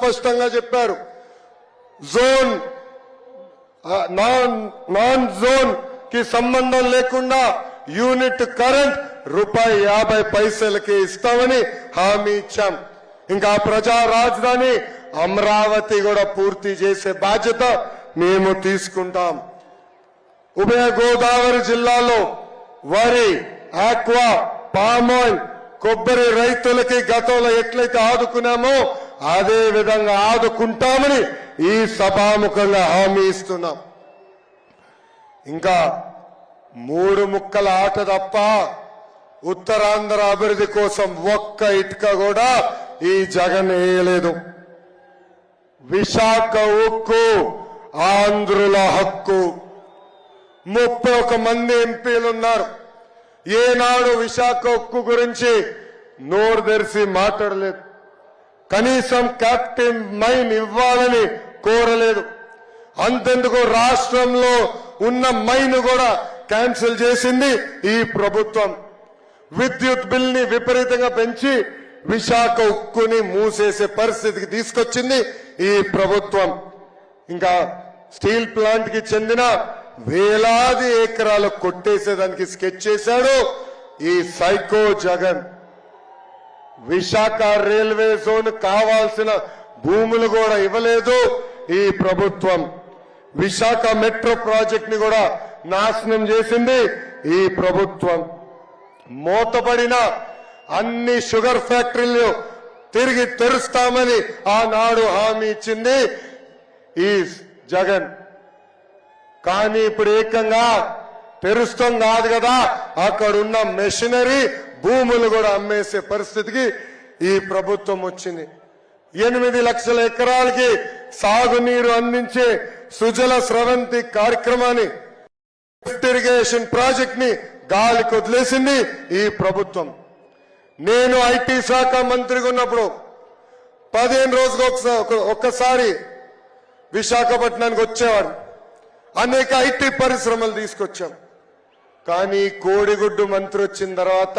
స్పష్టంగా చెప్పారు. Zone non non జోన్కి సంబంధం లేకుండా యూనిట్ కరెంట్ రూపాయి యాభై పైసలకి ఇస్తామని హామీ ఇచ్చాం. ఇంకా ప్రజా రాజధాని అమరావతి కూడా పూర్తి చేసే బాధ్యత మేము తీసుకుంటాం. ఉభయ గోదావరి జిల్లాలో వరి ఆక్వా పామాయిల్ కొబ్బరి రైతులకి గతంలో ఎట్లయితే ఆదుకున్నామో అదే విధంగా ఆదుకుంటామని ఈ సభాముఖంగా హామీ ఇస్తున్నాం. ఇంకా మూడు ముక్కల ఆట తప్ప ఉత్తరాంధ్ర అభివృద్ధి కోసం ఒక్క ఇటుక కూడా ఈ జగన్ వేయలేదు. విశాఖ ఉక్కు ఆంధ్రుల హక్కు. ముప్పై ఒక మంది ఎంపీలు ఉన్నారు ఏనాడు విశాఖ ఉక్కు గురించి నోరు తెరిసి మాట్లాడలేదు. కనీసం క్యాప్టెన్ మైన్ ఇవ్వాలని కోరలేదు. అంతెందుకు రాష్ట్రంలో ఉన్న మైన్ కూడా క్యాన్సిల్ చేసింది ఈ ప్రభుత్వం. విద్యుత్ బిల్ని విపరీతంగా పెంచి విశాఖ ఉక్కుని మూసేసే పరిస్థితికి తీసుకొచ్చింది ఈ ప్రభుత్వం. ఇంకా స్టీల్ ప్లాంట్కి చెందిన వేలాది ఎకరాలు కొట్టేసేదానికి స్కెచ్ చేశాడు ఈ psycho Jagan. Visakha railway zone కావాల్సిన భూములు కూడా ఇవ్వలేదు ఈ ప్రభుత్వం. విశాఖ మెట్రో ప్రాజెక్ట్ని కూడా నాశనం చేసింది ఈ ప్రభుత్వం. మూతపడిన అన్ని షుగర్ ఫ్యాక్టరీలు తిరిగి తెరుస్తామని ఆనాడు హామీ ఇచ్చింది ఈ జగన్. కానీ ఇప్పుడు ఏకంగా తెరుస్తాం కాదు కదా అక్కడ ఉన్న మెషినరీ భూములు కూడా అమ్మేసే పరిస్థితికి ఈ ప్రభుత్వం వచ్చింది. ఎనిమిది లక్షల ఎకరాలకి సాగునీరు అందించే సుజల స్రవంతి కార్యక్రమాన్ని ఇరిగేషన్ ప్రాజెక్ట్ని గాలికి వదిలేసింది ఈ ప్రభుత్వం. నేను ఐటీ శాఖ మంత్రిగా ఉన్నప్పుడు పదిహేను రోజులకు ఒక్కసారి విశాఖపట్నానికి వచ్చేవాడు అనేక ఐటీ పరిశ్రమలు తీసుకొచ్చాం. కానీ కోడిగుడ్డు మంత్రి వచ్చిన తర్వాత